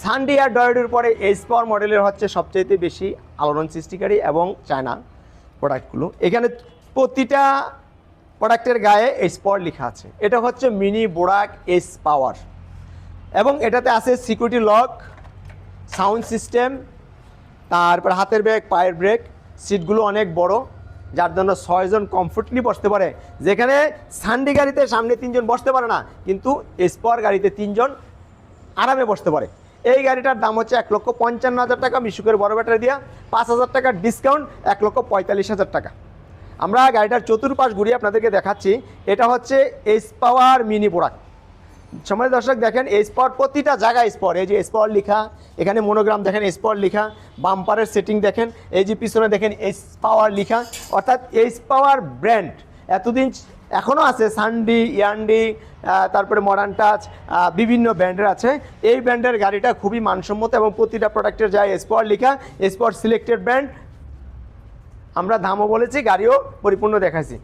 সানডি আর ডয়েডের পরে এইচ পাওয়ার মডেলের হচ্ছে সবচাইতে বেশি আলোড়ন সৃষ্টিকারী এবং চায়না প্রোডাক্টগুলো এখানে প্রতিটা প্রোডাক্টের গায়ে এইচ পাওয়ার লেখা আছে। এটা হচ্ছে মিনি বোরাক এইচ পাওয়ার এবং এটাতে আছে সিকিউরিটি লক সাউন্ড সিস্টেম তারপর হাতের ব্রেক পায়ের ব্রেক সিটগুলো অনেক বড়, যার জন্য ছয়জন কমফোর্টলি বসতে পারে। যেখানে সানডি গাড়িতে সামনে তিনজন বসতে পারে না, কিন্তু এস স্পর গাড়িতে তিনজন আরামে বসতে পারে। এই গাড়িটার দাম হচ্ছে এক লক্ষ পঞ্চান্ন হাজার টাকা। মিশুকের বড় ব্যাটারি দিয়া পাঁচ হাজার টাকার ডিসকাউন্ট এক লক্ষ পঁয়তাল্লিশ হাজার টাকা। আমরা গাড়িটার চতুর্পাশ ঘুরিয়ে আপনাদেরকে দেখাচ্ছি। এটা হচ্ছে এস পাওয়ার মিনি প্রোডাক্ট সময় দর্শক, দেখেন স্পট প্রতিটা জায়গায় স্পট এই যে স্পট লিখা, এখানে মনোগ্রাম দেখেন স্পট লিখা বাম্পারের সেটিং দেখেন, এই যে পিছনে দেখেন এস পাওয়ার লিখা। অর্থাৎ এস পাওয়ার ব্র্যান্ড এতদিন এখনও আছে সানডি ইয়ান্ডি তারপরে মডার্ন টাচ বিভিন্ন ব্র্যান্ডের আছে। এই ব্র্যান্ডের গাড়িটা খুবই মানসম্মত এবং প্রতিটা প্রোডাক্টের যায় স্পট লেখা স্পট সিলেক্টেড ব্র্যান্ড আমরা দামও বলেছি, গাড়িও পরিপূর্ণ দেখাইছি।